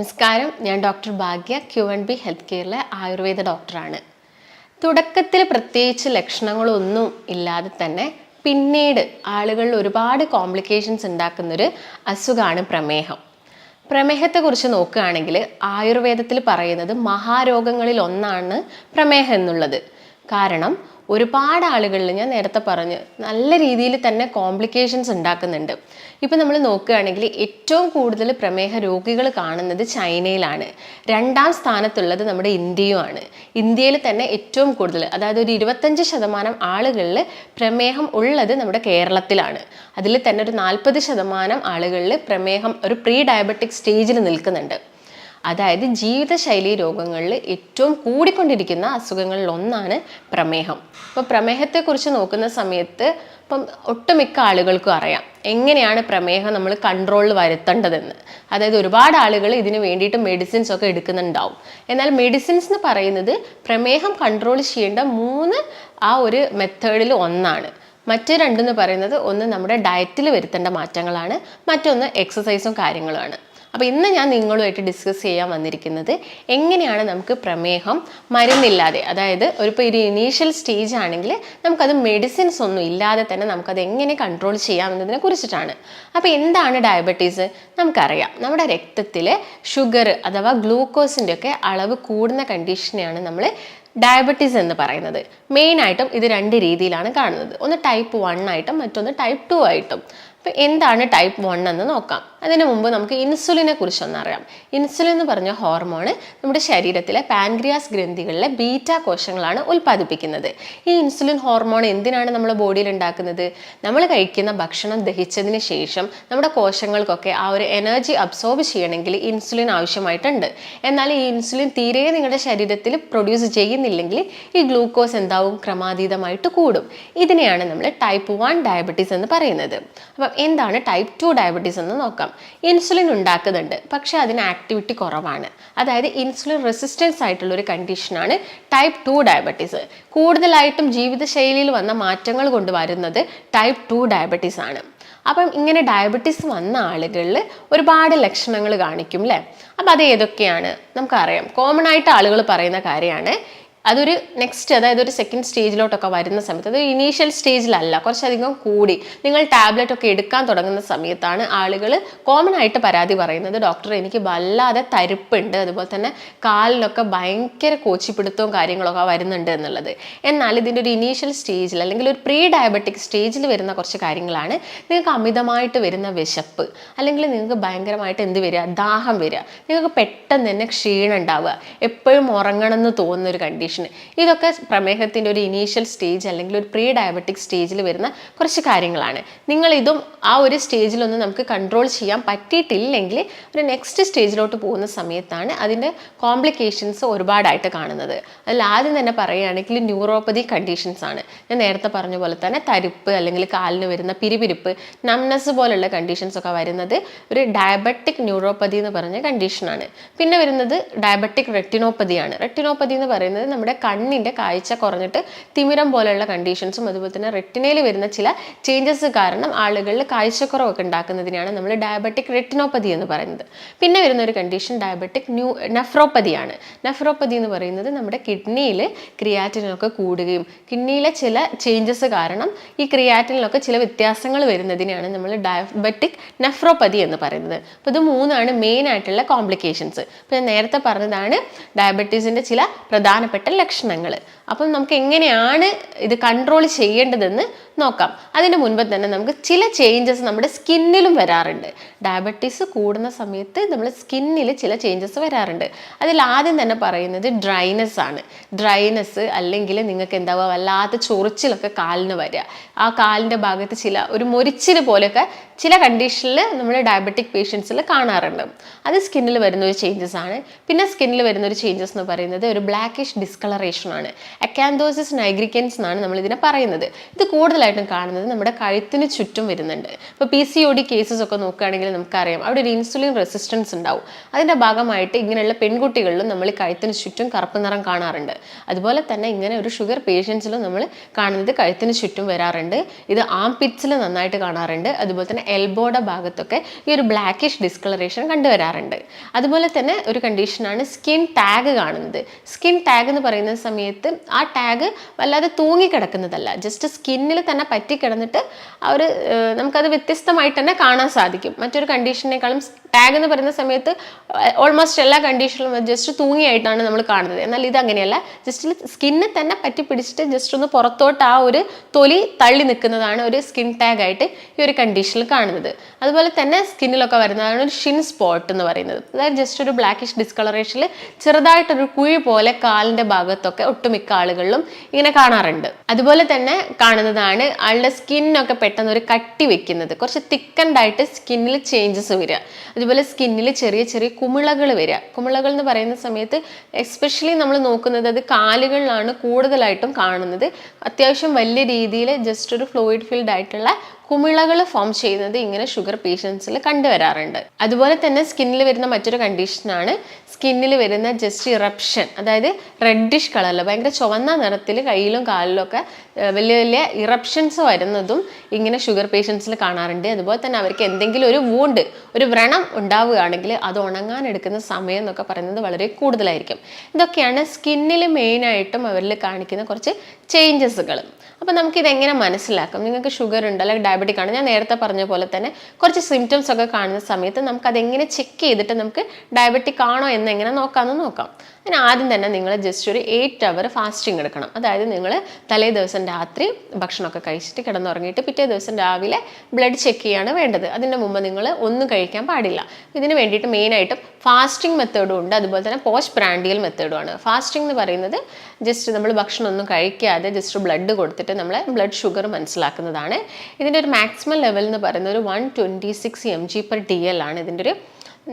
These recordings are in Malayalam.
നമസ്കാരം. ഞാൻ doctor Bhagya Q and B health കെയറിലെ Ayurveda ഡോക്ടറാണ്. തുടക്കത്തിൽ പ്രത്യേകിച്ച് ലക്ഷണങ്ങളൊന്നും ഇല്ലാതെ തന്നെ പിന്നീട് ആളുകളിൽ ഒരുപാട് കോംപ്ലിക്കേഷൻസ് ഉണ്ടാക്കുന്നൊരു അസുഖമാണ് പ്രമേഹം. പ്രമേഹത്തെക്കുറിച്ച് നോക്കുകയാണെങ്കിൽ ആയുർവേദത്തിൽ പറയുന്നത് മഹാരോഗങ്ങളിൽ ഒന്നാണ് പ്രമേഹം എന്നുള്ളത്. കാരണം ഒരുപാട് ആളുകളിൽ ഞാൻ നേരത്തെ പറഞ്ഞു നല്ല രീതിയിൽ തന്നെ കോംപ്ലിക്കേഷൻസ് ഉണ്ടാക്കുന്നുണ്ട്. ഇപ്പം നമ്മൾ നോക്കുകയാണെങ്കിൽ ഏറ്റവും കൂടുതൽ പ്രമേഹ രോഗികൾ കാണുന്നത് ചൈനയിലാണ്. രണ്ടാം സ്ഥാനത്തുള്ളത് നമ്മുടെ ഇന്ത്യയുമാണ്. ഇന്ത്യയിൽ തന്നെ ഏറ്റവും കൂടുതൽ അതായത് ഒരു ഇരുപത്തഞ്ച് ശതമാനം ആളുകളിൽ പ്രമേഹം ഉള്ളത് നമ്മുടെ കേരളത്തിലാണ്. അതിൽ തന്നെ ഒരു നാൽപ്പത് ശതമാനം ആളുകളിൽ പ്രമേഹം ഒരു പ്രീ ഡയബറ്റിക് സ്റ്റേജിൽ നിൽക്കുന്നുണ്ട്. അതായത് ജീവിതശൈലി രോഗങ്ങളിൽ ഏറ്റവും കൂടിക്കൊണ്ടിരിക്കുന്ന അസുഖങ്ങളിൽ ഒന്നാണ് പ്രമേഹം. അപ്പോൾ പ്രമേഹത്തെക്കുറിച്ച് നോക്കുന്ന സമയത്ത് ഇപ്പം ഒട്ടുമിക്ക ആളുകൾക്കും അറിയാം എങ്ങനെയാണ് പ്രമേഹം നമ്മൾ കൺട്രോളിൽ വരുത്തേണ്ടതെന്ന്. അതായത് ഒരുപാട് ആളുകൾ ഇതിന് വേണ്ടിയിട്ട് മെഡിസിൻസ് ഒക്കെ എടുക്കുന്നുണ്ടാവും. എന്നാൽ മെഡിസിൻസ് എന്ന് പറയുന്നത് പ്രമേഹം കൺട്രോൾ ചെയ്യേണ്ട മൂന്ന് ആ ഒരു മെത്തേഡിൽ ഒന്നാണ്. മറ്റു രണ്ടെന്ന് പറയുന്നത് ഒന്ന് നമ്മുടെ ഡയറ്റിൽ വരുത്തേണ്ട മാറ്റങ്ങളാണ്. മറ്റൊന്ന് എക്സസൈസും കാര്യങ്ങളുമാണ്. അപ്പോൾ ഇന്ന് ഞാൻ നിങ്ങളുമായിട്ട് ഡിസ്കസ് ചെയ്യാൻ വന്നിരിക്കുന്നത് എങ്ങനെയാണ് നമുക്ക് പ്രമേഹം മരുന്നില്ലാതെ അതായത് ഒരു ഇപ്പോൾ ഒരു ഇനീഷ്യൽ സ്റ്റേജ് ആണെങ്കിൽ നമുക്കത് മെഡിസിൻസ് ഒന്നും ഇല്ലാതെ തന്നെ നമുക്കത് എങ്ങനെ കൺട്രോൾ ചെയ്യാമെന്നതിനെ കുറിച്ചിട്ടാണ്. അപ്പോൾ എന്താണ് ഡയബറ്റീസ് നമുക്കറിയാം. നമ്മുടെ രക്തത്തിൽ ഷുഗർ അഥവാ ഗ്ലൂക്കോസിന്റെ ഒക്കെ അളവ് കൂടുന്ന കണ്ടീഷനെയാണ് നമ്മൾ ഡയബറ്റീസ് എന്ന് പറയുന്നത്. മെയിനായിട്ടും ഇത് രണ്ട് രീതിയിലാണ് കാണുന്നത്. ഒന്ന് ടൈപ്പ് വൺ ആയിട്ടും മറ്റൊന്ന് ടൈപ്പ് ടു ആയിട്ടും. അപ്പോൾ എന്താണ് ടൈപ്പ് വൺ എന്ന് നോക്കാം. അതിനു മുമ്പ് നമുക്ക് ഇൻസുലിനെ കുറിച്ചൊന്ന് അറിയാം. ഇൻസുലിൻ എന്ന് പറഞ്ഞ ഹോർമോണ് നമ്മുടെ ശരീരത്തിലെ പാൻക്രിയാസ് ഗ്രന്ഥികളിലെ ബീറ്റ കോശങ്ങളാണ് ഉൽപ്പാദിപ്പിക്കുന്നത്. ഈ ഇൻസുലിൻ ഹോർമോൺ എന്തിനാണ് നമ്മുടെ ബോഡിയിൽ ഉണ്ടാക്കുന്നത്? നമ്മൾ കഴിക്കുന്ന ഭക്ഷണം ദഹിച്ചതിന് ശേഷം നമ്മുടെ കോശങ്ങൾക്കൊക്കെ ആ ഒരു എനർജി അബ്സോർബ് ചെയ്യണമെങ്കിൽ ഇൻസുലിൻ ആവശ്യമായിട്ടുണ്ട്. എന്നാൽ ഈ ഇൻസുലിൻ തീരെ നിങ്ങളുടെ ശരീരത്തിൽ പ്രൊഡ്യൂസ് ചെയ്യുന്നില്ലെങ്കിൽ ഈ ഗ്ലൂക്കോസ് എന്താവും? ക്രമാതീതമായിട്ട് കൂടും. ഇതിനെയാണ് നമ്മൾ ടൈപ്പ് വൺ ഡയബറ്റീസ് എന്ന് പറയുന്നത്. അപ്പം എന്താണ് ടൈപ്പ് ടു ഡയബറ്റീസ് എന്ന് നോക്കാം. ഇൻസുലിൻ ഉണ്ടാക്കുന്നുണ്ട്. പക്ഷെ അതിന് ആക്ടിവിറ്റി കുറവാണ്. അതായത് ഇൻസുലിൻ റെസിസ്റ്റൻസ് ആയിട്ടുള്ള ഒരു കണ്ടീഷനാണ് ടൈപ്പ് ടു ഡയബറ്റീസ് കൂടുതലായിട്ടും ജീവിതശൈലിയിൽ വന്ന മാറ്റങ്ങൾ കൊണ്ട് വരുന്നത് ടൈപ്പ് ടു ഡയബറ്റീസ് ആണ്. അപ്പം ഇങ്ങനെ ഡയബറ്റീസ് വന്ന ആളുകളിൽ ഒരുപാട് ലക്ഷണങ്ങൾ കാണിക്കും അല്ലേ അപ്പം അത് ഏതൊക്കെയാണ്? നമുക്കറിയാം. കോമൺ ആയിട്ട് ആളുകൾ പറയുന്ന കാര്യമാണ് അതൊരു നെക്സ്റ്റ് അതായത് ഒരു സെക്കൻഡ് സ്റ്റേജിലോട്ടൊക്കെ വരുന്ന സമയത്ത് അത് ഇനീഷ്യൽ സ്റ്റേജിലല്ല കുറച്ചധികം കൂടി. നിങ്ങൾ ടാബ്ലറ്റ് ഒക്കെ എടുക്കാൻ തുടങ്ങുന്ന സമയത്താണ് ആളുകൾ കോമൺ ആയിട്ട് പരാതി പറയുന്നത്. ഡോക്ടർ എനിക്ക് വല്ലാതെ തരിപ്പുണ്ട്. അതുപോലെ തന്നെ കാലിലൊക്കെ ഭയങ്കര കോച്ചിപ്പിടുത്തവും കാര്യങ്ങളൊക്കെ വരുന്നുണ്ട് എന്നുള്ളത്. എന്നാൽ ഇതിന്റെ ഒരു ഇനീഷ്യൽ സ്റ്റേജിൽ അല്ലെങ്കിൽ ഒരു പ്രീ ഡയബറ്റിക് സ്റ്റേജിൽ വരുന്ന കുറച്ച് കാര്യങ്ങളാണ്. നിങ്ങൾക്ക് അമിതമായിട്ട് വരുന്ന വിശപ്പ് അല്ലെങ്കിൽ നിങ്ങൾക്ക് ഭയങ്കരമായിട്ട് എന്ത് വരിക? ദാഹം വരിക. നിങ്ങൾക്ക് പെട്ടെന്ന് തന്നെ ക്ഷീണം ഉണ്ടാവുക. എപ്പോഴും ഉറങ്ങണമെന്ന് തോന്നുന്ന ഒരു കണ്ടീഷൻ ഇതൊക്കെ പ്രമേഹത്തിന്റെ ഒരു ഇനീഷ്യൽ സ്റ്റേജ് അല്ലെങ്കിൽ ഒരു പ്രീ ഡയബറ്റിക് സ്റ്റേജിൽ വരുന്ന കുറച്ച് കാര്യങ്ങളാണ്. നിങ്ങൾ ഇതും ആ ഒരു സ്റ്റേജിലൊന്നും നമുക്ക് കൺട്രോൾ ചെയ്യാൻ പറ്റിയിട്ടില്ലെങ്കിൽ ഒരു നെക്സ്റ്റ് സ്റ്റേജിലോട്ട് പോകുന്ന സമയത്താണ് അതിന്റെ കോംപ്ലിക്കേഷൻസ് ഒരുപാടായിട്ട് കാണുന്നത്. അതിൽ ആദ്യം തന്നെ പറയുകയാണെങ്കിൽ ന്യൂറോപ്പതി കണ്ടീഷൻസ് ആണ്. ഞാൻ നേരത്തെ പറഞ്ഞ പോലെ തന്നെ തരിപ്പ് അല്ലെങ്കിൽ കാലിന് വരുന്ന പിരിപിരിപ്പ് നംനസ് പോലുള്ള കണ്ടീഷൻസ് ഒക്കെ വരുന്നത് ഒരു ഡയബറ്റിക് ന്യൂറോപ്പതി എന്ന് പറഞ്ഞ കണ്ടീഷനാണ് പിന്നെ വരുന്നത് ഡയബറ്റിക് റെറ്റിനോപ്പതിയാണ് റെറ്റിനോപ്പതി എന്ന് പറയുന്നത് നമ്മുടെ കണ്ണിന്റെ കാഴ്ച കുറഞ്ഞിട്ട് തിമിരം പോലെയുള്ള കണ്ടീഷൻസും അതുപോലെ തന്നെ റെറ്റിനയിൽ വരുന്ന ചില ചേഞ്ചസ് കാരണം ആളുകളിൽ കാഴ്ചക്കുറവൊക്കെ ഉണ്ടാക്കുന്നതിനാണ് നമ്മൾ ഡയബറ്റിക് റെറ്റിനോപ്പതി എന്ന് പറയുന്നത്. പിന്നെ വരുന്ന ഒരു കണ്ടീഷൻ ഡയബറ്റിക് ന്യൂ നെഫ്രോപ്പതിയാണ് നെഫ്രോപ്പതി എന്ന് പറയുന്നത് നമ്മുടെ കിഡ്നിയിൽ ക്രിയാറ്റിനൊക്കെ കൂടുകയും കിഡ്നിയിലെ ചില ചേഞ്ചസ് കാരണം ഈ ക്രിയാറ്റിനിലൊക്കെ ചില വ്യത്യാസങ്ങൾ വരുന്നതിനാണ് നമ്മൾ ഡയബറ്റിക് നെഫ്രോപ്പതി എന്ന് പറയുന്നത്. അപ്പോൾ ഇത് മൂന്നാണ് മെയിൻ ആയിട്ടുള്ള കോംപ്ലിക്കേഷൻസ് ഇപ്പോൾ ഞാൻ നേരത്തെ പറഞ്ഞതാണ് ഡയബറ്റീസിന്റെ ചില പ്രധാനപ്പെട്ട ലക്ഷണങ്ങൾ അപ്പം നമുക്ക് എങ്ങനെയാണ് ഇത് കൺട്രോൾ ചെയ്യേണ്ടതെന്ന് നോക്കാം. അതിന് മുൻപ് തന്നെ നമുക്ക് ചില ചേഞ്ചസ് നമ്മുടെ സ്കിന്നിലും വരാറുണ്ട്. ഡയബറ്റീസ് കൂടുന്ന സമയത്ത് നമ്മുടെ സ്കിന്നിൽ ചില ചേഞ്ചസ് വരാറുണ്ട്. അതിൽ ആദ്യം തന്നെ പറയുന്നത് ഡ്രൈനെസ് ആണ്. ഡ്രൈനെസ് അല്ലെങ്കിൽ നിങ്ങൾക്ക് എന്താവുക വല്ലാത്ത ചൊറിച്ചിലൊക്കെ കാലിന് വരിക. ആ കാലിന്റെ ഭാഗത്ത് ചില ഒരു മൊരിച്ചിൽ പോലെയൊക്കെ ചില കണ്ടീഷനിൽ നമ്മൾ ഡയബറ്റിക് പേഷ്യൻസിൽ കാണാറുണ്ട്. അത് സ്കിന്നിൽ വരുന്ന ഒരു ചേഞ്ചസ് ആണ്. പിന്നെ സ്കിന്നിൽ വരുന്ന ഒരു ചേഞ്ചസ് എന്ന് പറയുന്നത് ഒരു ബ്ലാക്കിഷ് ഡിസ്കളറേഷൻ ആണ്. അക്കാന്തോസിസ് നൈഗ്രിക്കൻസ് എന്നാണ് നമ്മൾ ഇതിനെ പറയുന്നത്. ഇത് കൂടുതലായിട്ടും കാണുന്നത് നമ്മുടെ കഴുത്തിന് ചുറ്റും വരുന്നുണ്ട്. ഇപ്പോൾ P C O D cases ഒക്കെ നോക്കുകയാണെങ്കിൽ നമുക്കറിയാം. അവിടെ ഒരു ഇൻസുലിൻ റെസിസ്റ്റൻസ് ഉണ്ടാവും. അതിന്റെ ഭാഗമായിട്ട് ഇങ്ങനെയുള്ള പെൺകുട്ടികളിലും നമ്മൾ കഴുത്തിന് ചുറ്റും കറുപ്പ് നിറം കാണാറുണ്ട്. അതുപോലെ തന്നെ ഇങ്ങനെ ഒരു ഷുഗർ പേഷ്യൻസിലും നമ്മൾ കാണുന്നത് കഴുത്തിന് ചുറ്റും വരാറുണ്ട്. ഇത് ആം പിറ്റ്സിൽ നന്നായിട്ട് കാണാറുണ്ട്. അതുപോലെ തന്നെ എൽബോയുടെ ഭാഗത്തൊക്കെ ഈ ഒരു ബ്ലാക്കിഷ് ഡിസ്കളറേഷൻ കണ്ടുവരാറുണ്ട്. അതുപോലെ തന്നെ ഒരു കണ്ടീഷനാണ് സ്കിൻ ടാഗ് കാണുന്നത്. സ്കിൻ ടാഗ് എന്ന് പറയുന്ന സമയത്ത് ആ ടാഗ് വല്ലാതെ തൂങ്ങിക്കിടക്കുന്നതല്ല ജസ്റ്റ് സ്കിന്നിൽ തന്നെ പറ്റിക്കിടന്നിട്ട് ആ ഒരു നമുക്കത് വ്യത്യസ്തമായിട്ട് തന്നെ കാണാൻ സാധിക്കും. മറ്റൊരു കണ്ടീഷനേക്കാളും ടാഗ് എന്ന് പറയുന്ന സമയത്ത് ഓൾമോസ്റ്റ് എല്ലാ കണ്ടീഷനിലും ജസ്റ്റ് തൂങ്ങിയായിട്ടാണ് നമ്മൾ കാണുന്നത്. എന്നാൽ ഇത് അങ്ങനെയല്ല. ജസ്റ്റ് സ്കിന്നെ തന്നെ പറ്റി പിടിച്ചിട്ട് ജസ്റ്റ് ഒന്ന് പുറത്തോട്ട് ആ ഒരു തൊലി തള്ളി നിൽക്കുന്നതാണ് ഒരു സ്കിൻ ടാഗ് ആയിട്ട് ഈ ഒരു കണ്ടീഷനിൽ കാണുന്നത്. അതുപോലെ തന്നെ സ്കിന്നിലൊക്കെ വരുന്നതാണ് ഒരു ഷിൻ സ്പോട്ട് എന്ന് പറയുന്നത്. അതായത് ജസ്റ്റ് ഒരു ബ്ലാക്കിഷ് ഡിസ്കളറേഷനിൽ ചെറുതായിട്ടൊരു കുഴി പോലെ കാലിന്റെ ഭാഗത്തൊക്കെ ഒട്ടുമിക്ക ആളുകളിലും ഇങ്ങനെ കാണാറുണ്ട്. അതുപോലെ തന്നെ കാണുന്നതാണ് ആളുടെ സ്കിന്നൊക്കെ പെട്ടെന്ന് ഒരു കട്ടി വെക്കുന്നത്. കുറച്ച് തിക്കൻഡായിട്ട് സ്കിന്നിൽ ചേഞ്ചസ് വരിക. അതുപോലെ സ്കിന്നിൽ ചെറിയ ചെറിയ കുമിളകൾ വരിക. കുമിളകൾ എന്ന് പറയുന്ന സമയത്ത് എസ്പെഷ്യലി നമ്മൾ നോക്കുന്നത് അത് കാലുകളിലാണ് കൂടുതലായിട്ടും കാണുന്നത്. അത്യാവശ്യം വലിയ രീതിയിൽ ജസ്റ്റ് ഒരു ഫ്ലൂയിഡ് ഫിൽഡ് ആയിട്ടുള്ള കുമിളകൾ ഫോം ചെയ്യുന്നത് ഇങ്ങനെ ഷുഗർ പേഷ്യൻസിൽ കണ്ടുവരാറുണ്ട്. അതുപോലെ തന്നെ സ്കിന്നിൽ വരുന്ന മറ്റൊരു കണ്ടീഷനാണ് സ്കിന്നിൽ വരുന്ന ജസ്റ്റ് ഇറപ്ഷൻ അതായത് റെഡിഷ് കളറിൽ ഭയങ്കര ചുവന്ന നിറത്തിൽ കയ്യിലും കാലിലും ഒക്കെ വലിയ വലിയ ഇറപ്ഷൻസ് വരുന്നതും ഇങ്ങനെ ഷുഗർ പേഷ്യൻസിൽ കാണാറുണ്ട്. അതുപോലെ തന്നെ അവർക്ക് എന്തെങ്കിലും ഒരു വൂണ്ട് ഒരു വ്രണം ഉണ്ടാവുകയാണെങ്കിൽ അത് ഉണങ്ങാൻ എടുക്കുന്ന സമയം എന്നൊക്കെ പറയുന്നത് വളരെ കൂടുതലായിരിക്കും. ഇതൊക്കെയാണ് സ്കിന്നിൽ മെയിനായിട്ടും അവരിൽ കാണിക്കുന്ന കുറച്ച് ചേഞ്ചസുകൾ അപ്പോൾ നമുക്കിതെങ്ങനെ മനസ്സിലാക്കാം? നിങ്ങൾക്ക് ഷുഗർ ഉണ്ട്? അല്ലെങ്കിൽ ഡയബറ്റിക് ആണ് ഞാൻ നേരത്തെ പറഞ്ഞ പോലെ തന്നെ കുറച്ച് സിംറ്റംസ് ഒക്കെ കാണുന്ന സമയത്ത് നമുക്ക് അതെങ്ങനെ ചെക്ക് ചെയ്തിട്ട് നമുക്ക് ഡയബറ്റിക് ആണോ എന്ന് എങ്ങനെ നോക്കാമെന്ന് നോക്കാം. അതിന് ആദ്യം തന്നെ നിങ്ങൾ ജസ്റ്റ് ഒരു എയ്റ്റ് അവർ ഫാസ്റ്റിംഗ് എടുക്കണം. അതായത് നിങ്ങൾ തലേ ദിവസം രാത്രി ഭക്ഷണമൊക്കെ കഴിച്ചിട്ട് കിടന്നുറങ്ങിയിട്ട് പിറ്റേ ദിവസം രാവിലെ ബ്ലഡ് ചെക്ക് ചെയ്യാണ് വേണ്ടത്. അതിന്റെ മുമ്പ് നിങ്ങൾ ഒന്നും കഴിക്കാൻ പാടില്ല. ഇതിന് വേണ്ടിയിട്ട് മെയിനായിട്ടും ഫാസ്റ്റിംഗ് മെത്തേഡും ഉണ്ട്. അതുപോലെ തന്നെ പോസ്റ്റ് ബ്രാൻഡിയൽ മെത്തേഡുമാണ് ഫാസ്റ്റിംഗ് എന്ന് പറയുന്നത് ജസ്റ്റ് നമ്മൾ ഭക്ഷണമൊന്നും കഴിക്കാതെ ജസ്റ്റ് ബ്ലഡ് കൊടുത്തിട്ട് നമ്മളെ ബ്ലഡ് ഷുഗർ മനസ്സിലാക്കുന്നതാണ്. ഇതിന്റെ ഒരു മാക്സിമം ലെവൽ എന്ന് പറയുന്നത് ഒരു one twenty six M G per D L ആണ് ഇതിന്റെ ഒരു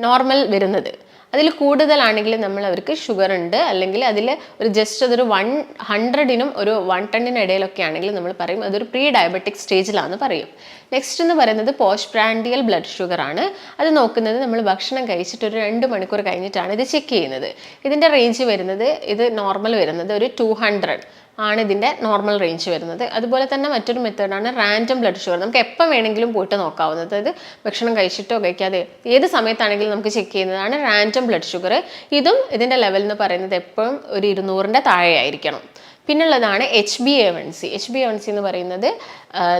നോർമൽ വരുന്നത്. അതിൽ കൂടുതലാണെങ്കിൽ നമ്മൾ അവർക്ക് ഷുഗർ ഉണ്ട് അല്ലെങ്കിൽ അതിൽ ഒരു ജസ്റ്റ് അതൊരു വൺ ഹൺഡ്രഡിനും ഒരു വൺ ടെന്നിനും ഇടയിലൊക്കെ ആണെങ്കിൽ നമ്മൾ പറയും അതൊരു പ്രീ ഡയബറ്റിക് സ്റ്റേജിലാണെന്ന് പറയും. നെക്സ്റ്റ് എന്ന് പറയുന്നത് പോസ്റ്റ് പ്രാൻഡിയൽ ബ്ലഡ് ഷുഗർ ആണ്. അത് നോക്കുന്നത് നമ്മൾ ഭക്ഷണം കഴിച്ചിട്ട് ഒരു രണ്ട് മണിക്കൂർ കഴിഞ്ഞിട്ടാണ് ഇത് ചെക്ക് ചെയ്യുന്നത്. ഇതിന്റെ റേഞ്ച് വരുന്നത് ഇത് നോർമൽ വരുന്നത് ഒരു ടു ഹൺഡ്രഡ് ആണ് ഇതിന്റെ നോർമൽ റേഞ്ച് വരുന്നത്. അതുപോലെ തന്നെ മറ്റൊരു മെത്തേഡാണ് റാൻഡം ബ്ലഡ് ഷുഗർ നമുക്ക് എപ്പോൾ വേണമെങ്കിലും പോയിട്ട് നോക്കാവുന്നത്. അതായത് ഭക്ഷണം കഴിച്ചിട്ടോ കഴിക്കാതെ ഏത് സമയത്താണെങ്കിലും നമുക്ക് ചെക്ക് ചെയ്യുന്നതാണ് റാൻഡം ബ്ലഡ് ഷുഗർ ഇതും ഇതിന്റെ ലെവൽ എന്ന് പറയുന്നത് എപ്പോഴും ഒരു ഇരുന്നൂറിന്റെ താഴെയായിരിക്കണം. പിന്നുള്ളതാണ് H B A one C H B A one C എന്ന് പറയുന്നത്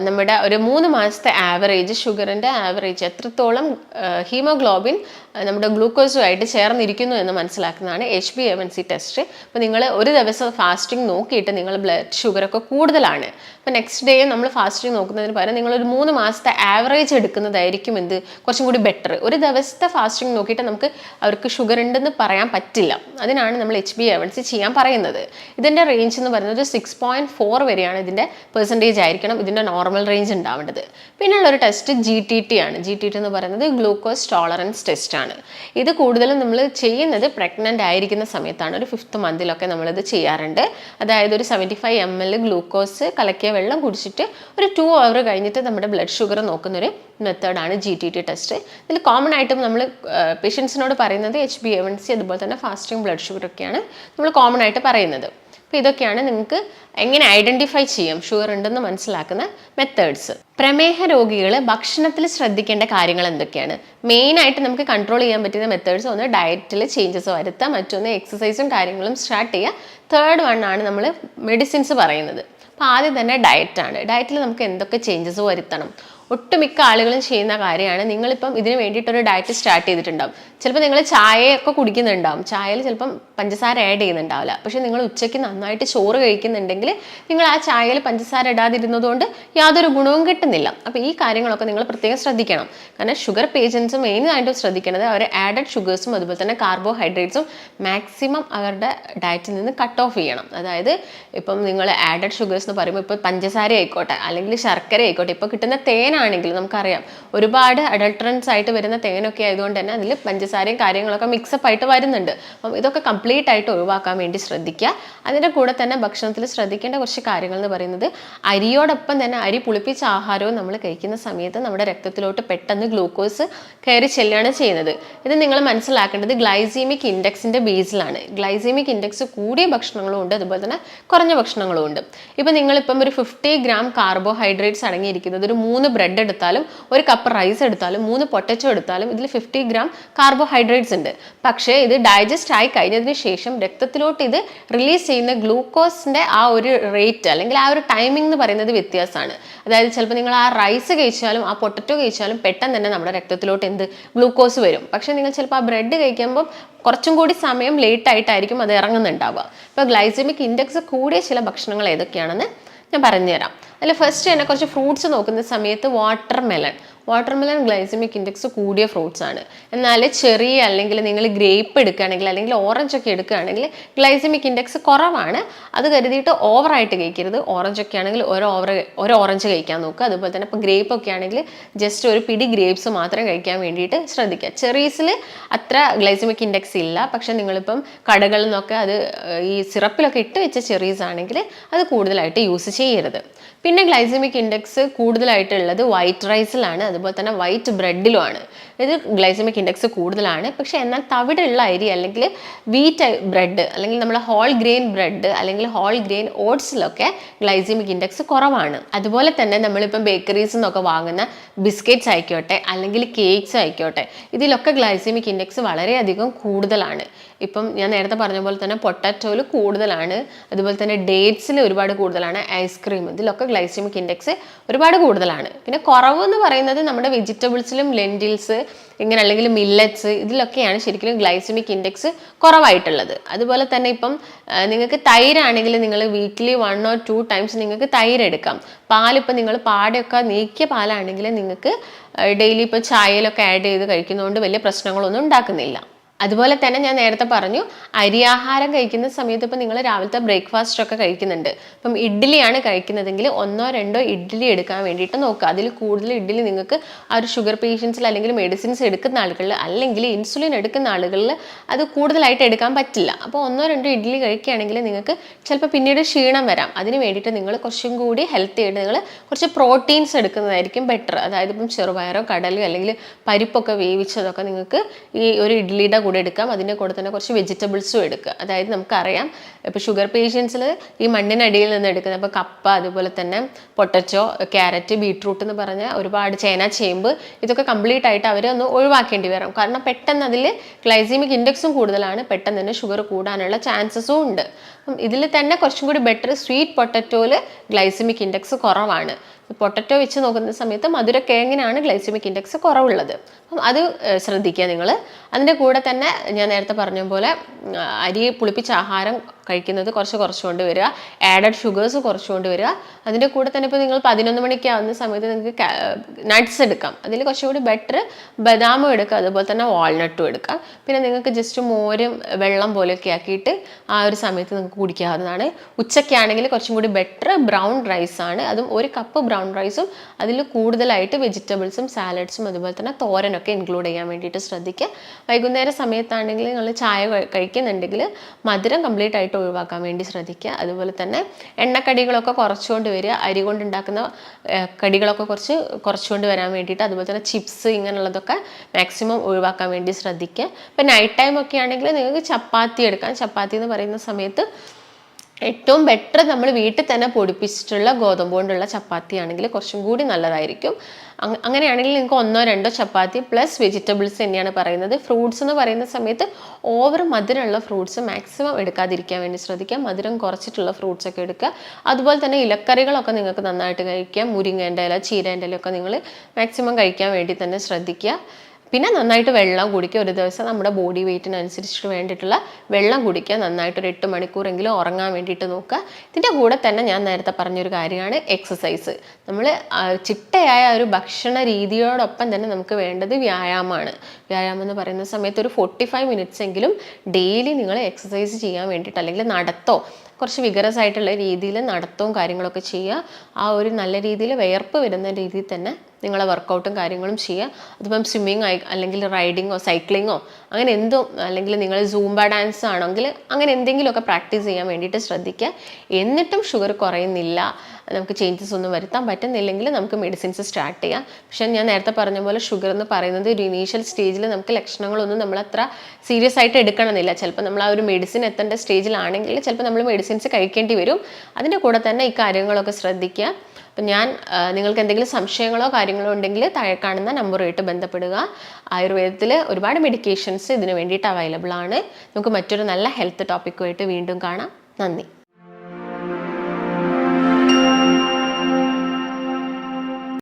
നമ്മുടെ ഒരു മൂന്ന് മാസത്തെ ആവറേജ് ഷുഗറിന്റെ ആവറേജ് എത്രത്തോളം ഹീമോഗ്ലോബിൻ നമ്മുടെ ഗ്ലൂക്കോസുമായിട്ട് ചേർന്നിരിക്കുന്നു എന്ന് മനസ്സിലാക്കുന്നതാണ് H B A one C test അപ്പോൾ നിങ്ങൾ ഒരു ദിവസം ഫാസ്റ്റിംഗ് നോക്കിയിട്ട് നിങ്ങൾ ബ്ലഡ് ഷുഗറൊക്കെ കൂടുതലാണ്. അപ്പോൾ നെക്സ്റ്റ് ഡേ നമ്മൾ ഫാസ്റ്റിംഗ് നോക്കുന്നതിന് പകരം ഒരു മൂന്ന് മാസത്തെ ആവറേജ് എടുക്കുന്നതായിരിക്കും എന്ത്? കുറച്ചും കൂടി ബെറ്റർ ഒരു ദിവസത്തെ ഫാസ്റ്റിംഗ് നോക്കിയിട്ട് നമുക്ക് അവർക്ക് ഷുഗർ ഉണ്ടെന്ന് പറയാൻ പറ്റില്ല. അതിനാണ് നമ്മൾ H B A one C ചെയ്യാൻ പറയുന്നത്. ഇതിന്റെ റേഞ്ച് എന്ന് പറയുന്നത് സിക്സ് പോയിന്റ് ഫോർ വരെയാണ് ഇതിന്റെ പെർസെന്റേജ് ആയിരിക്കണം ഇതിന്റെ നോർമൽ റേഞ്ച് ഉണ്ടാവേണ്ടത്. പിന്നെയുള്ള ഒരു ടെസ്റ്റ് ജി ടി ടി ആണ്. ജി ടി ടി എന്ന് പറയുന്നത് ഗ്ലൂക്കോസ് ടോളറൻസ് ടെസ്റ്റ് ആണ്. ഇത് കൂടുതലും നമ്മൾ ചെയ്യുന്നത് പ്രഗ്നന്റ് ആയിരിക്കുന്ന സമയത്താണ്. ഒരു ഫിഫ്ത്ത് മന്തിലൊക്കെ നമ്മളിത് ചെയ്യാറുണ്ട്. അതായത് ഒരു seventy five M L glucose കലക്കിയ വെള്ളം കുടിച്ചിട്ട് ഒരു ടു അവർ കഴിഞ്ഞിട്ട് നമ്മുടെ ബ്ലഡ് ഷുഗർ നോക്കുന്നൊരു മെത്തേഡാണ് ജി ടി ടി ടെസ്റ്റ് ഇതിൽ കോമൺ ആയിട്ടും നമ്മൾ പേഷ്യൻസിനോട് പറയുന്നത് H B A one C അതുപോലെ തന്നെ ഫാസ്റ്റിംഗ് ബ്ലഡ് ഷുഗർ ഒക്കെയാണ് നമ്മൾ കോമൺ ആയിട്ട് പറയുന്നത്. അപ്പോൾ ഇതൊക്കെയാണ് നിങ്ങൾക്ക് എങ്ങനെ ഐഡന്റിഫൈ ചെയ്യാം? ഷുഗർ ഉണ്ടെന്ന് മനസ്സിലാക്കുന്ന മെത്തേഡ്സ് പ്രമേഹ രോഗികൾ ഭക്ഷണത്തിൽ ശ്രദ്ധിക്കേണ്ട കാര്യങ്ങൾ എന്തൊക്കെയാണ്? മെയിനായിട്ട് നമുക്ക് കൺട്രോൾ ചെയ്യാൻ പറ്റുന്ന മെത്തേഡ്സ് ഒന്ന് ഡയറ്റിൽ ചേഞ്ചസ് വരുത്തുക മറ്റൊന്ന് എക്സസൈസും കാര്യങ്ങളും സ്റ്റാർട്ട് ചെയ്യുക തേർഡ് വൺ ആണ് നമ്മൾ മെഡിസിൻസ് പറയുന്നത്. അപ്പോൾ ആദ്യം തന്നെ ഡയറ്റാണ് ഡയറ്റിൽ നമുക്ക് എന്തൊക്കെ ചേഞ്ചസ് വരുത്തണം? ഒട്ടുമിക്ക ആളുകളും ചെയ്യുന്ന കാര്യമാണ്. നിങ്ങളിപ്പം ഇതിന് വേണ്ടിയിട്ടൊരു ഡയറ്റ് സ്റ്റാർട്ട് ചെയ്തിട്ടുണ്ടാവും. ചിലപ്പോൾ നിങ്ങൾ ചായയൊക്കെ കുടിക്കുന്നുണ്ടാവും. ചായയിൽ ചിലപ്പം പഞ്ചസാര ആഡ് ചെയ്യുന്നുണ്ടാവില്ല. പക്ഷേ നിങ്ങൾ ഉച്ചയ്ക്ക് നന്നായിട്ട് ചോറ് കഴിക്കുന്നുണ്ടെങ്കിൽ നിങ്ങൾ ആ ചായയിൽ പഞ്ചസാര ഇടാതിരുന്നതുകൊണ്ട് യാതൊരു ഗുണവും കിട്ടുന്നില്ല. അപ്പോൾ ഈ കാര്യങ്ങളൊക്കെ നിങ്ങൾ പ്രത്യേകം ശ്രദ്ധിക്കണം. കാരണം ഷുഗർ പേഷ്യൻസ് മെയിനായിട്ടും ശ്രദ്ധിക്കേണ്ടത് അവർ ആഡഡ് ഷുഗേഴ്സും അതുപോലെ തന്നെ കാർബോഹൈഡ്രേറ്റ്സും മാക്സിമം അവരുടെ ഡയറ്റിൽ നിന്ന് കട്ട് ഓഫ് ചെയ്യണം. അതായത് ഇപ്പം നിങ്ങൾ ആഡഡ് ഷുഗേഴ്സ് എന്ന് പറയുമ്പോൾ ഇപ്പോൾ പഞ്ചസാര ആയിക്കോട്ടെ അല്ലെങ്കിൽ ശർക്കര ആയിക്കോട്ടെ ഇപ്പോൾ കിട്ടുന്ന തേൻ തേനാണെങ്കിൽ നമുക്കറിയാം. ഒരുപാട് അഡൾട്രൻസ് ആയിട്ട് വരുന്ന തേനൊക്കെ ആയതുകൊണ്ട് തന്നെ അതിൽ പഞ്ചസാരയും കാര്യങ്ങളൊക്കെ മിക്സപ്പ് ആയിട്ട് വരുന്നുണ്ട്. അപ്പം ഇതൊക്കെ കംപ്ലീറ്റ് ആയിട്ട് ഒഴിവാക്കാൻ വേണ്ടി ശ്രദ്ധിക്കുക. അതിന്റെ കൂടെ തന്നെ ഭക്ഷണത്തിൽ ശ്രദ്ധിക്കേണ്ട കുറച്ച് കാര്യങ്ങൾ എന്ന് പറയുന്നത് അരിയോടൊപ്പം തന്നെ അരി പുളിപ്പിച്ച ആഹാരവും നമ്മൾ കഴിക്കുന്ന സമയത്ത് നമ്മുടെ രക്തത്തിലോട്ട് പെട്ടെന്ന് ഗ്ലൂക്കോസ് കയറി ചെല്ലുകയാണ് ചെയ്യുന്നത്. ഇത് നിങ്ങൾ മനസ്സിലാക്കേണ്ടത് ഗ്ലൈസീമിക് ഇൻഡെക്സിന്റെ ബേസിലാണ്. ഗ്ലൈസീമിക് ഇൻഡെക്സ് കൂടിയ ഭക്ഷണങ്ങളും ഉണ്ട് അതുപോലെ തന്നെ കുറഞ്ഞ ഭക്ഷണങ്ങളും ഉണ്ട്. ഇപ്പം നിങ്ങളിപ്പം ഒരു ഫിഫ്റ്റി ഗ്രാം കാർബോഹൈഡ്രേറ്റ്സ് അടങ്ങിയിരിക്കുന്നത് ഒരു മൂന്ന് ബ്രെഡ് എടുത്താലും ഒരു കപ്പ് റൈസ് എടുത്താലും മൂന്ന് പൊട്ടറ്റോ എടുത്താലും ഇതിൽ ഫിഫ്റ്റി ഗ്രാം കാർബോഹൈഡ്രേറ്റ്സ് ഉണ്ട്. പക്ഷേ ഇത് ഡൈജസ്റ്റ് ആയി കഴിഞ്ഞതിന് ശേഷം രക്തത്തിലോട്ട് ഇത് റിലീസ് ചെയ്യുന്ന ഗ്ലൂക്കോസിന്റെ ആ ഒരു റേറ്റ് അല്ലെങ്കിൽ ആ ഒരു ടൈമിംഗ് എന്ന് പറയുന്നത് വ്യത്യാസമാണ്. അതായത് ചിലപ്പോൾ നിങ്ങൾ ആ റൈസ് കഴിച്ചാലും ആ പൊട്ടറ്റോ കഴിച്ചാലും പെട്ടെന്ന് തന്നെ നമ്മുടെ രക്തത്തിലോട്ട് എന്ത് ഗ്ലൂക്കോസ് വരും. പക്ഷേ നിങ്ങൾ ചിലപ്പോൾ ആ ബ്രെഡ് കഴിക്കുമ്പോൾ കുറച്ചും കൂടി സമയം ലേറ്റ് ആയിട്ടായിരിക്കും അത് ഇറങ്ങുന്നുണ്ടാവുക. ഇപ്പോൾ ഗ്ലൈസമിക് ഇൻഡെക്സ് കൂടിയ ചില ഭക്ഷണങ്ങൾ ഏതൊക്കെയാണെന്ന് ഞാൻ പറഞ്ഞുതരാം. അതിൽ ഫസ്റ്റ് തന്നെ കുറച്ച് ഫ്രൂട്ട്സ് നോക്കുന്ന സമയത്ത് water melon watermelon glycemic index കൂടിയ ഫ്രൂട്ട്സ് ആണ്. എന്നാൽ ചെറിയ അല്ലെങ്കിൽ നിങ്ങൾ ഗ്രേപ്പ് എടുക്കുകയാണെങ്കിൽ അല്ലെങ്കിൽ ഓറഞ്ച് ഒക്കെ എടുക്കുകയാണെങ്കിൽ ഗ്ലൈസമിക് ഇൻഡെക്സ് കുറവാണ്. അത് കരുതിയിട്ട് ഓവറായിട്ട് കഴിക്കരുത്. ഓറഞ്ച് ഒക്കെ ആണെങ്കിൽ ഒരു ഓവർ ഒരു ഓറഞ്ച് കഴിക്കാൻ നോക്കുക. അതുപോലെ തന്നെ ഇപ്പോൾ ഗ്രേപ്പ് ഒക്കെ ആണെങ്കിൽ ജസ്റ്റ് ഒരു പിടി ഗ്രേപ്സ് മാത്രം കഴിക്കാൻ വേണ്ടിയിട്ട് ശ്രദ്ധിക്കുക. ചെറീസിൽ അത്ര ഗ്ലൈസമിക് ഇൻഡെക്സ് ഇല്ല. പക്ഷെ നിങ്ങളിപ്പം കടകളിൽ നിന്നൊക്കെ അത് ഈ സിറപ്പിലൊക്കെ ഇട്ട് വെച്ച ചെറീസ് ആണെങ്കിൽ അത് കൂടുതലായിട്ട് യൂസ് ചെയ്യരുത്. പിന്നെ ഗ്ലൈസമിക് ഇൻഡെക്സ് കൂടുതലായിട്ടുള്ളത് വൈറ്റ് റൈസിലാണ് അതുപോലെ തന്നെ വൈറ്റ് ബ്രെഡിലുമാണ് ഇത് ഗ്ലൈസമിക് ഇൻഡെക്സ് കൂടുതലാണ്. പക്ഷേ എന്നാൽ തവിടുള്ള അരി അല്ലെങ്കിൽ വീറ്റ് ബ്രെഡ് അല്ലെങ്കിൽ നമ്മൾ ഹോൾ ഗ്രെയിൻ ബ്രെഡ് അല്ലെങ്കിൽ ഹോൾ ഗ്രെയിൻ ഓട്സിലൊക്കെ ഗ്ലൈസമിക് ഇൻഡെക്സ് കുറവാണ്. അതുപോലെ തന്നെ നമ്മളിപ്പം ബേക്കറീസ് നിന്നൊക്കെ വാങ്ങുന്ന ബിസ്ക്കറ്റ്സ് ആയിക്കോട്ടെ അല്ലെങ്കിൽ കേക്ക്സ് ആയിക്കോട്ടെ ഇതിലൊക്കെ ഗ്ലൈസമിക് ഇൻഡെക്സ് വളരെയധികം കൂടുതലാണ്. ഇപ്പം ഞാൻ നേരത്തെ പറഞ്ഞ പോലെ തന്നെ പൊട്ടാറ്റോയിൽ കൂടുതലാണ്. അതുപോലെ തന്നെ ഡേറ്റ്സിൽ ഒരുപാട് കൂടുതലാണ്. ഐസ്ക്രീം ഇതിലൊക്കെ ഗ്ലൈസമിക് ഇൻഡെക്സ് ഒരുപാട് കൂടുതലാണ്. പിന്നെ കുറവ് എന്ന് പറയുന്നത് നമ്മുടെ വെജിറ്റബിൾസിലും ലെന്റിൽസ് ഇങ്ങനെ അല്ലെങ്കിൽ മില്ലറ്റ്സ് ഇതിലൊക്കെയാണ് ശരിക്കും ഗ്ലൈസമിക് ഇൻഡെക്സ് കുറവായിട്ടുള്ളത്. അതുപോലെ തന്നെ ഇപ്പം നിങ്ങൾക്ക് തൈരാണെങ്കിൽ നിങ്ങൾ weekly one or two times നിങ്ങൾക്ക് തൈര് എടുക്കാം. നിങ്ങൾ പാടയൊക്കെ നീക്കിയ പാലാണെങ്കിൽ നിങ്ങൾക്ക് ഡെയിലി ഇപ്പോൾ ചായയിലൊക്കെ ആഡ് ചെയ്ത് കഴിക്കുന്നതുകൊണ്ട് വലിയ പ്രശ്നങ്ങളൊന്നും ഉണ്ടാക്കുന്നില്ല. അതുപോലെ തന്നെ ഞാൻ നേരത്തെ പറഞ്ഞു അരിയാഹാരം കഴിക്കുന്ന സമയത്ത് ഇപ്പം നിങ്ങൾ രാവിലത്തെ ബ്രേക്ക്ഫാസ്റ്റ് ഒക്കെ കഴിക്കുന്നുണ്ട്. ഇപ്പം ഇഡ്ഡലിയാണ് കഴിക്കുന്നതെങ്കിൽ ഒന്നോ രണ്ടോ ഇഡ്ഡലി എടുക്കാൻ വേണ്ടിയിട്ട് നോക്കുക. അതിൽ കൂടുതൽ ഇഡ്ഡലി നിങ്ങൾക്ക് ആ ഒരു ഷുഗർ പേഷ്യൻസിൽ അല്ലെങ്കിൽ മെഡിസിൻസ് എടുക്കുന്ന ആളുകളിൽ അല്ലെങ്കിൽ ഇൻസുലിൻ എടുക്കുന്ന ആളുകളിൽ അത് കൂടുതലായിട്ട് എടുക്കാൻ പറ്റില്ല. അപ്പോൾ ഒന്നോ രണ്ടോ ഇഡ്ഡലി കഴിക്കുകയാണെങ്കിൽ നിങ്ങൾക്ക് ചിലപ്പോൾ പിന്നീട് ക്ഷീണം വരാം. അതിന് വേണ്ടിയിട്ട് നിങ്ങൾ കുറച്ചും കൂടി ഹെൽത്തി ആയിട്ട് നിങ്ങൾ കുറച്ച് പ്രോട്ടീൻസ് എടുക്കുന്നതായിരിക്കും ബെറ്റർ അതായത് ഇപ്പം ചെറുപയറോ കടലോ അല്ലെങ്കിൽ പരിപ്പൊക്കെ വേവിച്ചതൊക്കെ നിങ്ങൾക്ക് ഈ ഒരു ഇഡ്ഡലിയുടെ കൂടെ എടുക്കാം. അതിന്റെ കൂടെ തന്നെ കുറച്ച് വെജിറ്റബിൾസും എടുക്കുക അതായത് നമുക്കറിയാം ഇപ്പോൾ ഷുഗർ പേഷ്യൻസിൽ ഈ മണ്ണിനടിയിൽ നിന്ന് എടുക്കുന്ന ഇപ്പോൾ കപ്പ അതുപോലെ തന്നെ പൊട്ടച്ചോ ക്യാരറ്റ് ബീട്രൂട്ട് എന്ന് പറഞ്ഞ ഒരുപാട് ചേന ചേമ്പ് ഇതൊക്കെ കംപ്ലീറ്റ് ആയിട്ട് അവർ ഒന്ന് ഒഴിവാക്കേണ്ടി വരും. കാരണം പെട്ടെന്ന് അതിൽ ഗ്ലൈസീമിക് ഇൻഡെക്സും കൂടുതലാണ്. പെട്ടെന്ന് തന്നെ ഷുഗർ കൂടാനുള്ള ചാൻസസും ഉണ്ട്. അപ്പം ഇതിൽ തന്നെ കുറച്ചും കൂടി ബെറ്റർ സ്വീറ്റ് പൊട്ടറ്റോയിൽ ഗ്ലൈസമിക് ഇൻഡെക്സ് കുറവാണ്. പൊട്ടറ്റോ വെച്ച് നോക്കുന്ന സമയത്ത് മധുരക്കിഴങ്ങിനാണ് ഗ്ലൈസമിക് ഇൻഡെക്സ് കുറവുള്ളത്. അപ്പം അത് ശ്രദ്ധിക്കുക നിങ്ങൾ അതിന്റെ കൂടെ തന്നെ ഞാൻ നേരത്തെ പറഞ്ഞ പോലെ അരി പുളിപ്പിച്ച ആഹാരം കഴിക്കുന്നത് കുറച്ച് കുറച്ചുകൊണ്ട് വരിക. ആഡഡ് ഷുഗേഴ്സ് കുറച്ചുകൊണ്ട് വരിക. അതിന്റെ കൂടെ തന്നെ ഇപ്പോൾ നിങ്ങൾ പതിനൊന്ന് മണിക്ക് ആവുന്ന സമയത്ത് നിങ്ങൾക്ക് നട്ട്സ് എടുക്കാം. അതിൽ കുറച്ചുകൂടി ബെറ്റർ ബദാമും എടുക്കുക അതുപോലെ തന്നെ വാൾനട്ടും എടുക്കാം. പിന്നെ നിങ്ങൾക്ക് ജസ്റ്റ് മോരും വെള്ളം പോലെയൊക്കെ ആക്കിയിട്ട് ആ ഒരു സമയത്ത് നിങ്ങൾക്ക് കുടിക്കാവുന്നതാണ്. ഉച്ചയ്ക്കാണെങ്കിൽ കുറച്ചും കൂടി ബെറ്റർ ബ്രൗൺ റൈസ് ആണ്. അതും ഒരു കപ്പ് ബ്രൗൺ റൈസും അതിൽ കൂടുതലായിട്ട് വെജിറ്റബിൾസും സാലഡ്സും അതുപോലെ തന്നെ തോരനൊക്കെ ഇൻക്ലൂഡ് ചെയ്യാൻ വേണ്ടിയിട്ട് ശ്രദ്ധിക്കുക. വൈകുന്നേര സമയത്താണെങ്കിൽ നിങ്ങൾ ചായ കഴി- കഴിക്കുന്നുണ്ടെങ്കിൽ മധുരം കംപ്ലീറ്റ് ആയിട്ട് ഒഴിവാക്കാൻ വേണ്ടി ശ്രദ്ധിക്കുക. അതുപോലെ തന്നെ എണ്ണക്കടികളൊക്കെ കുറച്ചുകൊണ്ട് വരിക. അരി കൊണ്ടുണ്ടാക്കുന്ന കടികളൊക്കെ കുറച്ച് കുറച്ചുകൊണ്ട് വരാൻ വേണ്ടിയിട്ട് അതുപോലെ തന്നെ ചിപ്സ് ഇങ്ങനെയുള്ളതൊക്കെ മാക്സിമം ഒഴിവാക്കാൻ വേണ്ടി ശ്രദ്ധിക്കുക. ഇപ്പം നൈറ്റ് ടൈം ഒക്കെ ആണെങ്കിൽ നിങ്ങൾക്ക് ചപ്പാത്തി എടുക്കാം. ചപ്പാത്തി എന്ന് പറയുന്ന സമയത്ത് ഏറ്റവും ബെറ്റർ നമ്മൾ വീട്ടിൽ തന്നെ പൊടിപ്പിച്ചിട്ടുള്ള ഗോതമ്പ് കൊണ്ടുള്ള ചപ്പാത്തി ആണെങ്കിൽ കുറച്ചും കൂടി നല്ലതായിരിക്കും. അങ്ങ- അങ്ങനെയാണെങ്കിൽ നിങ്ങൾക്ക് ഒന്നോ രണ്ടോ ചപ്പാത്തി പ്ലസ് വെജിറ്റബിൾസ് തന്നെയാണ് പറയുന്നത്. ഫ്രൂട്ട്സ് എന്ന് പറയുന്ന സമയത്ത് ഓവർ മധുരമുള്ള ഫ്രൂട്ട്സ് മാക്സിമം എടുക്കാതിരിക്കാൻ വേണ്ടി ശ്രദ്ധിക്കുക. മധുരം കുറച്ചിട്ടുള്ള ഫ്രൂട്ട്സ് ഒക്കെ എടുക്കുക. അതുപോലെ തന്നെ ഇലക്കറികളൊക്കെ നിങ്ങൾക്ക് നന്നായിട്ട് കഴിക്കാം. മുരിങ്ങേന്റെ ഇല ചീരേന്റെ ഇലയൊക്കെ നിങ്ങൾ മാക്സിമം കഴിക്കാൻ വേണ്ടി തന്നെ ശ്രദ്ധിക്കുക. പിന്നെ നന്നായിട്ട് വെള്ളം കുടിക്കുക. ഒരു ദിവസം നമ്മുടെ ബോഡി വെയിറ്റിനനുസരിച്ചിട്ട് വേണ്ടിയിട്ടുള്ള വെള്ളം കുടിക്കുക. നന്നായിട്ട് ഒരു എട്ട് മണിക്കൂറെങ്കിലും ഉറങ്ങാൻ വേണ്ടിയിട്ട് നോക്കുക. ഇതിന്റെ കൂടെ തന്നെ ഞാൻ നേരത്തെ പറഞ്ഞൊരു കാര്യമാണ് എക്സസൈസ് നമ്മൾ ചിട്ടയായ ഒരു ഭക്ഷണ രീതിയോടൊപ്പം തന്നെ നമുക്ക് വേണ്ടത് വ്യായാമമാണ്. വ്യായാമം എന്ന് പറയുന്ന സമയത്ത് ഒരു ഫോർട്ടി ഫൈവ് മിനിറ്റ്സ് എങ്കിലും ഡെയിലി നിങ്ങൾ എക്സസൈസ് ചെയ്യാൻ വേണ്ടിയിട്ട് അല്ലെങ്കിൽ നടത്തോ കുറച്ച് വിഗറസ് ആയിട്ടുള്ള രീതിയിൽ നടത്തവും കാര്യങ്ങളൊക്കെ ചെയ്യുക. ആ ഒരു നല്ല രീതിയിൽ വിയർപ്പ് വരുന്ന രീതിയിൽ തന്നെ നിങ്ങളെ വർക്കൗട്ടും കാര്യങ്ങളും ചെയ്യുക അതിപ്പം സ്വിമ്മിങ് ആയി അല്ലെങ്കിൽ റൈഡിങ്ങോ സൈക്ലിങ്ങോ അങ്ങനെ എന്തോ അല്ലെങ്കിൽ നിങ്ങൾ സൂംബ ഡാൻസ് ആണെങ്കിൽ അങ്ങനെ എന്തെങ്കിലുമൊക്കെ പ്രാക്ടീസ് ചെയ്യാൻ വേണ്ടിയിട്ട് ശ്രദ്ധിക്കുക. എന്നിട്ടും ഷുഗർ കുറയുന്നില്ല. നമുക്ക് ചേഞ്ചസ് ഒന്നും വരുത്താൻ പറ്റുന്നില്ലെങ്കിൽ നമുക്ക് മെഡിസിൻസ് സ്റ്റാർട്ട് ചെയ്യാം. പക്ഷേ ഞാൻ നേരത്തെ പറഞ്ഞ പോലെ ഷുഗർ എന്ന് പറയുന്നത് ഒരു ഇനീഷ്യൽ സ്റ്റേജിൽ നമുക്ക് ലക്ഷണങ്ങളൊന്നും നമ്മൾ അത്ര സീരിയസ് ആയിട്ട് എടുക്കണമെന്നില്ല. ചിലപ്പോൾ നമ്മൾ ആ ഒരു മെഡിസിൻ എത്തേണ്ട സ്റ്റേജിലാണെങ്കിൽ ചിലപ്പോൾ നമ്മൾ മെഡിസിൻസ് കഴിക്കേണ്ടി വരും. അതിന്റെ കൂടെ തന്നെ ഈ കാര്യങ്ങളൊക്കെ ശ്രദ്ധിക്കുക. അപ്പം ഞാൻ നിങ്ങൾക്ക് എന്തെങ്കിലും സംശയങ്ങളോ കാര്യങ്ങളോ ഉണ്ടെങ്കിൽ താഴെ കാണുന്ന നമ്പറുമായിട്ട് ബന്ധപ്പെടുക. ആയുർവേദത്തിൽ ഒരുപാട് മെഡിക്കേഷൻസ് ഇതിന് വേണ്ടിയിട്ട് അവൈലബിൾ ആണ്. നമുക്ക് മറ്റൊരു നല്ല ഹെൽത്ത് ടോപ്പിക്കുമായിട്ട് വീണ്ടും കാണാം. നന്ദി.